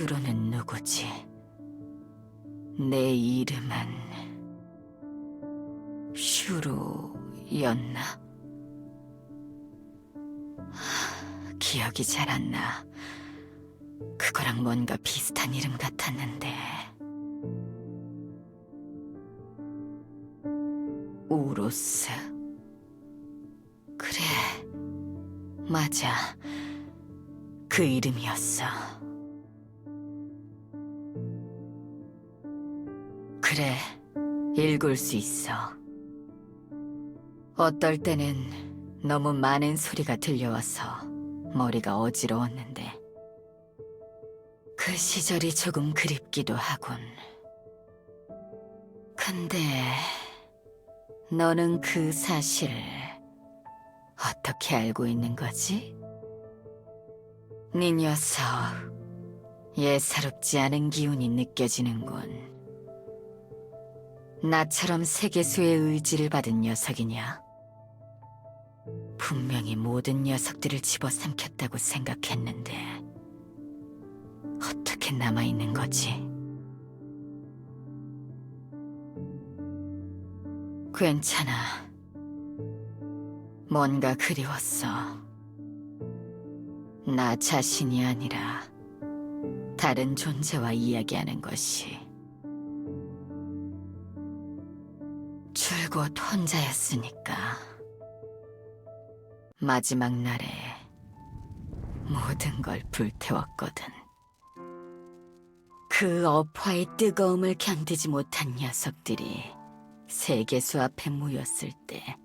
슈로는 누구지? 내 이름은 슈로였나? 하, 기억이 잘 안 나. 그거랑 뭔가 비슷한 이름 같았는데. 우로스. 그래, 맞아. 그 이름이었어. 그래, 읽을 수 있어. 어떨 때는 너무 많은 소리가 들려와서 머리가 어지러웠는데. 그 시절이 조금 그립기도 하군. 근데 너는 그 사실을 어떻게 알고 있는 거지? 네 녀석, 예사롭지 않은 기운이 느껴지는군. 나처럼 세계수의 의지를 받은 녀석이냐? 분명히 모든 녀석들을 집어삼켰다고 생각했는데 어떻게 남아있는 거지? 괜찮아. 뭔가 그리웠어. 나 자신이 아니라 다른 존재와 이야기하는 것이. 줄곧 혼자였으니까. 마지막 날에 모든 걸 불태웠거든. 그 업화의 뜨거움을 견디지 못한 녀석들이 세계수 앞에 모였을 때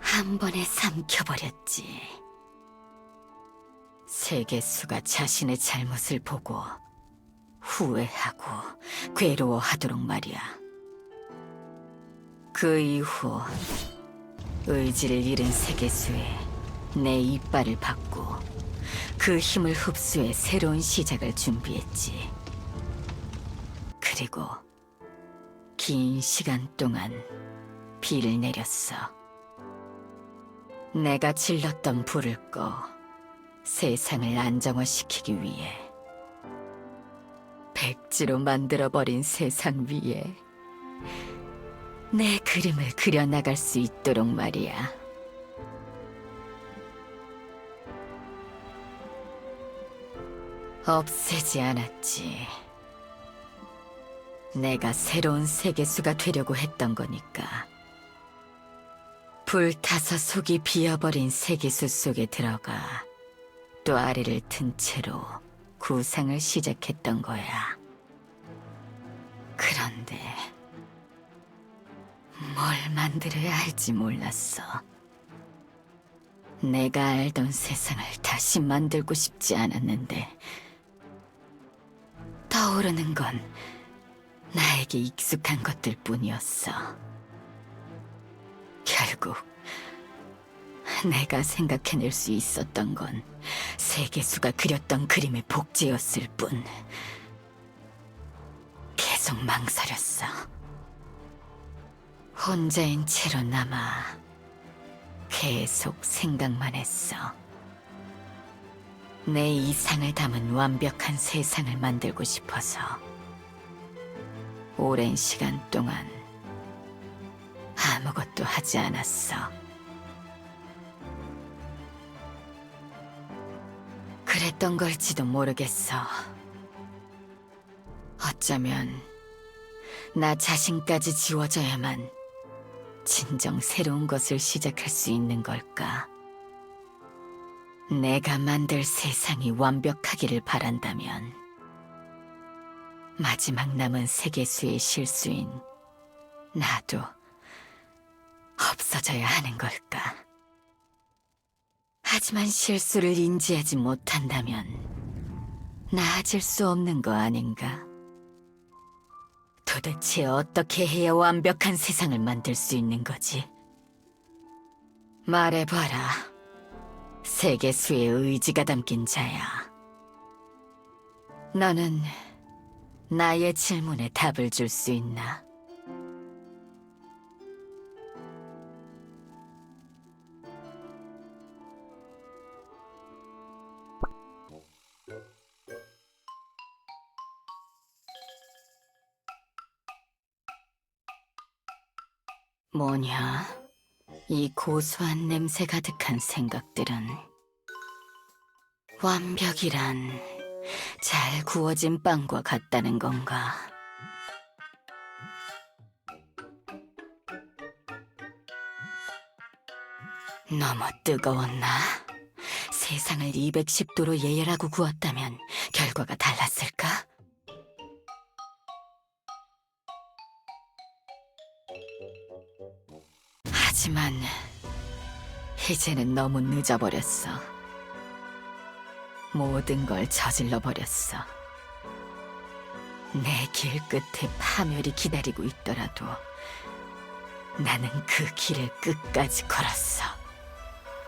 한 번에 삼켜버렸지. 세계수가 자신의 잘못을 보고 후회하고 괴로워하도록 말이야. 그 이후 의지를 잃은 세계수에 내 이빨을 받고 그 힘을 흡수해 새로운 시작을 준비했지. 그리고 긴 시간 동안 비를 내렸어. 내가 질렀던 불을 꺼 세상을 안정화시키기 위해 백지로 만들어버린 세상 위에 내 그림을 그려나갈 수 있도록 말이야. 없애지 않았지. 내가 새로운 세계수가 되려고 했던 거니까. 불타서 속이 비어버린 세계수 속에 들어가 또 아래를 튼 채로 구상을 시작했던 거야. 그런데 뭘 만들어야 할지 몰랐어. 내가 알던 세상을 다시 만들고 싶지 않았는데 떠오르는 건 나에게 익숙한 것들 뿐이었어. 결국 내가 생각해낼 수 있었던 건 세계수가 그렸던 그림의 복제였을 뿐. 계속 망설였어. 혼자인 채로 남아 계속 생각만 했어. 내 이상을 담은 완벽한 세상을 만들고 싶어서 오랜 시간 동안 아무것도 하지 않았어. 그랬던 걸지도 모르겠어. 어쩌면 나 자신까지 지워져야만 진정 새로운 것을 시작할 수 있는 걸까? 내가 만들 세상이 완벽하기를 바란다면 마지막 남은 세계수의 실수인 나도 없어져야 하는 걸까? 하지만 실수를 인지하지 못한다면 나아질 수 없는 거 아닌가? 도대체 어떻게 해야 완벽한 세상을 만들 수 있는 거지? 말해봐라. 세계수의 의지가 담긴 자야. 너는 나의 질문에 답을 줄 수 있나? 뭐냐? 이 고소한 냄새 가득한 생각들은 완벽이란 잘 구워진 빵과 같다는 건가? 너무 뜨거웠나? 세상을 210도로 예열하고 구웠다면 결과가 달랐을까? 하지만 이제는 너무 늦어버렸어. 모든 걸 저질러 버렸어. 내 길 끝에 파멸이 기다리고 있더라도 나는 그 길을 끝까지 걸었어.